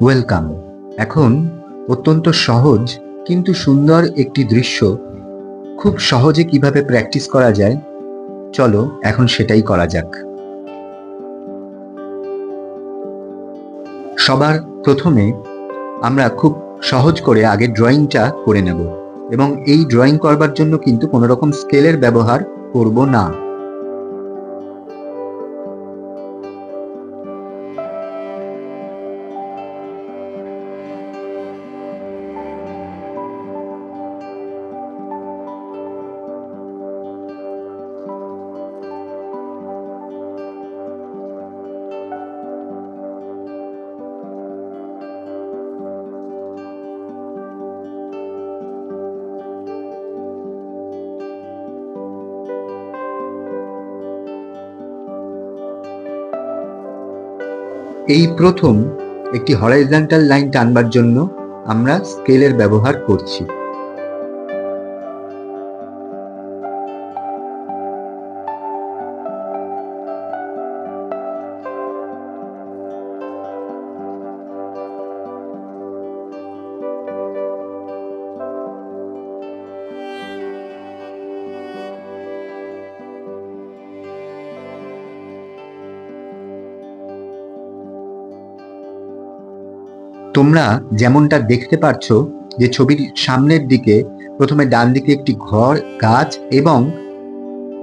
Welcome. এখন অত্যন্ত সহজ কিন্তু সুন্দর একটি দৃশ্য। খুব সহজে কীভাবে প্র্যাকটিস করা যায়? চলো এখন সেটাই করা যাক। সবার প্রথমে আমরা খুব সহজ করে আগে ড্রয়িংটা করে নেব এবং এই ড্রয়িং করবার জন্য কিন্তু কোনো রকম স্কেলের ব্যবহার করব না। এই প্রথম একটি হরাইজন্টাল লাইন টানবার জন্য আমরা স্কেলের ব্যবহার করছি। তোমরা যেমনটা দেখতে পাচ্ছ যে ছবির সামনের দিকে প্রথমে ডান দিকে একটি ঘর, গাছ এবং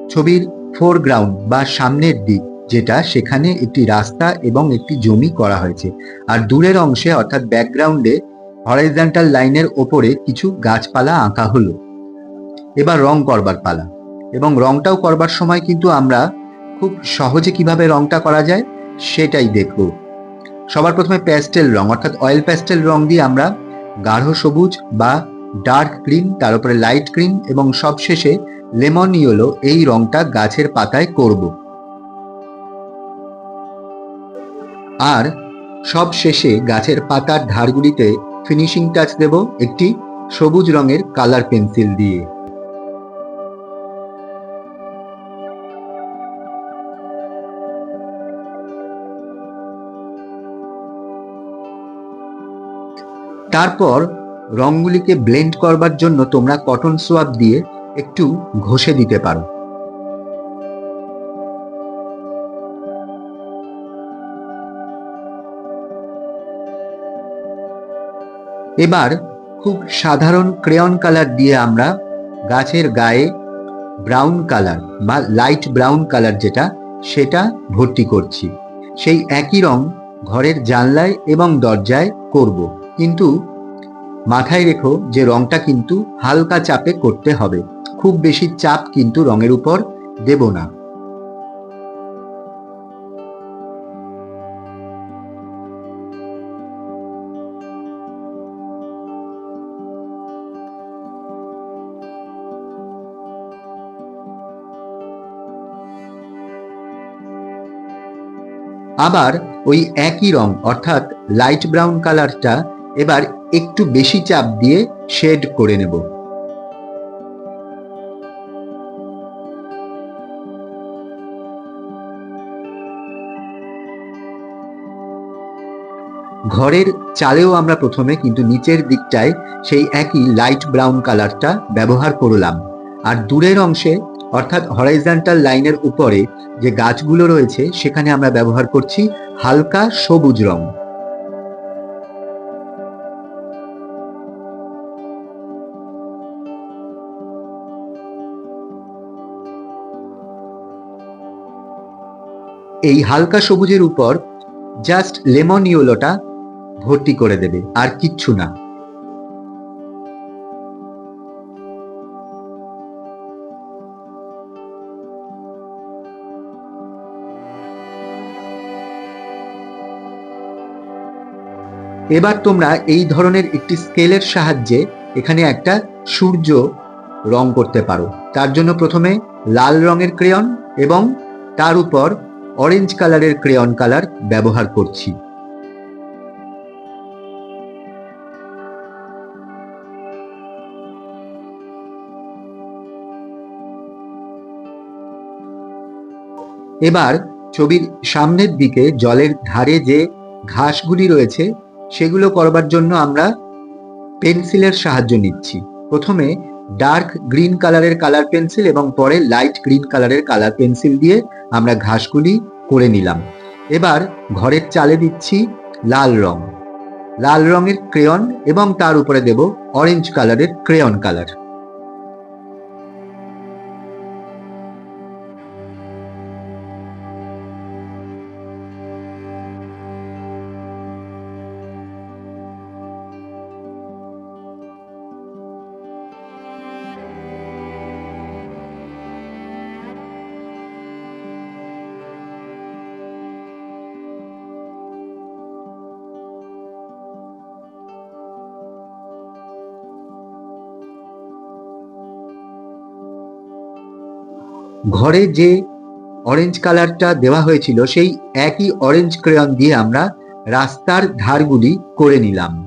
ছবির ফোরগ্রাউন্ড বা সামনের দিক, যেটা সেখানে একটি রাস্তা এবং একটি জমি করা হয়েছে। আর দূরের অংশে অর্থাৎ ব্যাকগ্রাউন্ডে হরাইজন্টাল লাইনের ওপরে কিছু গাছপালা আঁকা হলো। এবার রং করবার পালা। এবং রংটাও করবার সময় কিন্তু আমরা খুব সহজে কীভাবে রংটা করা যায় সেটাই দেখব। সবার প্রথমে প্যাস্টেল রং, অর্থাৎ অয়েল প্যাস্টেল রং দিয়ে আমরা গাঢ় সবুজ বা ডার্ক গ্রিন তার উপরে লাইট গ্রিন এবং সবশেষে লেমন ইয়েলো এই রংটা গাছের পাতায় করব। আর সব শেষে গাছের পাতার ধারগুলিতে ফিনিশিং টাচ দেব একটি সবুজ রঙের কালার পেন্সিল দিয়ে। তারপর রঙগুলিকে ব্লেন্ড করবার জন্য তোমরা কটন সোয়াব দিয়ে একটু ঘষে দিতে পারো। এবার খুব সাধারণ ক্রেয়ন কালার দিয়ে আমরা গাছের গায়ে ব্রাউন কালার বা লাইট ব্রাউন কালার যেটা, সেটা ভর্তি করছি। সেই একই রং ঘরের জানলায় এবং দরজায় করব। কিন্তু মাথায় রেখো যে রংটা কিন্তু হালকা চাপে করতে হবে। খুব বেশি চাপ কিন্তু রঙের উপর দেব না। আবার ওই একই রং, অর্থাৎ লাইট ব্রাউন কালারটা এবার একটু বেশি চাপ দিয়ে শেড করে নেব। ঘরের চালেও আমরা প্রথমে কিন্তু নিচের দিকটায় সেই একই লাইট ব্রাউন কালারটা ব্যবহার করলাম। আর দূরের অংশে, অর্থাৎ হরাইজন্টাল লাইনের উপরে যে গাছগুলো রয়েছে, সেখানে আমরা ব্যবহার করছি হালকা সবুজ রং। এই হালকা সবুজের উপর জাস্ট লেমন ইয়েলোটা ভর্তি করে দেবে, আর কিচ্ছু না। এবার তোমরা এই ধরনের একটি স্কেলের সাহায্যে এখানে একটা সূর্য রং করতে পারো। তার জন্য প্রথমে লাল রঙের ক্রেয়ন এবং তার উপর অরেঞ্জ কালারের ক্রেয়ন কালার ব্যবহার করছি। এবার ছবির সামনের দিকে জলের ধারে যে ঘাসগুলি রয়েছে, সেগুলো করবার জন্য আমরা পেন্সিলের সাহায্য নিচ্ছি। প্রথমে ডার্ক গ্রিন কালারের কালার পেন্সিল এবং পরে লাইট গ্রিন কালারের কালার পেন্সিল দিয়ে আমরা ঘাসগুলি করে নিলাম। এবার ঘরের চালে দিচ্ছি লাল রং। লাল রঙের ক্রেয়ন এবং তার উপরে দেব অরেঞ্জ কালারের ক্রেয়ন কালার। ঘরে যে অরেঞ্জ কালারটা দেওয়া হয়েছিল, সেই একই অরেঞ্জ ক্রেয়ন দিয়ে আমরা রাস্তার ধারগুলি করে নিলাম।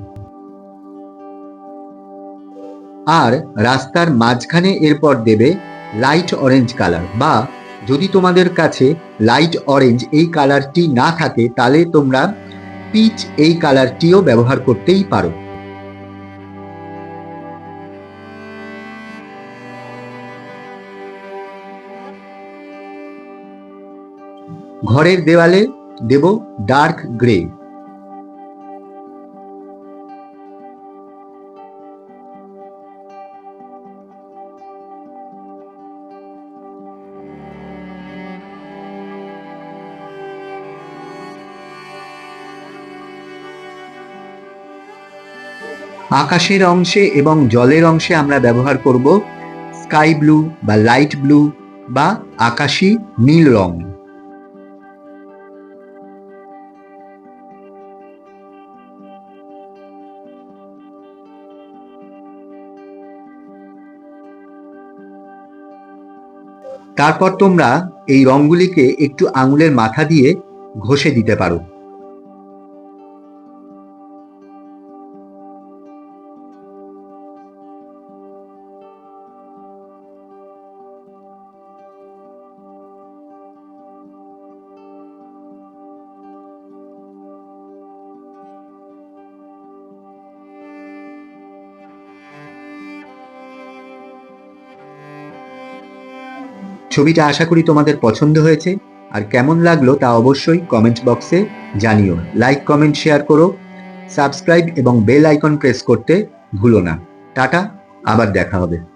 আর রাস্তার মাঝখানে এরপর দেবে লাইট অরেঞ্জ কালার বা যদি তোমাদের কাছে লাইট অরেঞ্জ এই কালারটি না থাকে, তাহলে তোমরা পিচ এই কালারটিও ব্যবহার করতেই পারো। ঘরের দেওয়ালে দেব ডার্ক গ্রে। আকাশের অংশে এবং জলের অংশে আমরা ব্যবহার করব স্কাই ব্লু বা লাইট ব্লু বা আকাশি নীল রং। তারপর তোমরা এই রঙগুলিকে একটু আঙুলের মাথা দিয়ে ঘষে দিতে পারো। ছবিটা আশা করি তোমাদের পছন্দ হয়েছে, আর কেমন লাগল তা অবশ্যই কমেন্ট বক্সে জানিও। লাইক কমেন্ট শেয়ার করো। সাবস্ক্রাইব এবং বেল আইকন প্রেস করতে ভুলো না। টাটা, আবার দেখা হবে।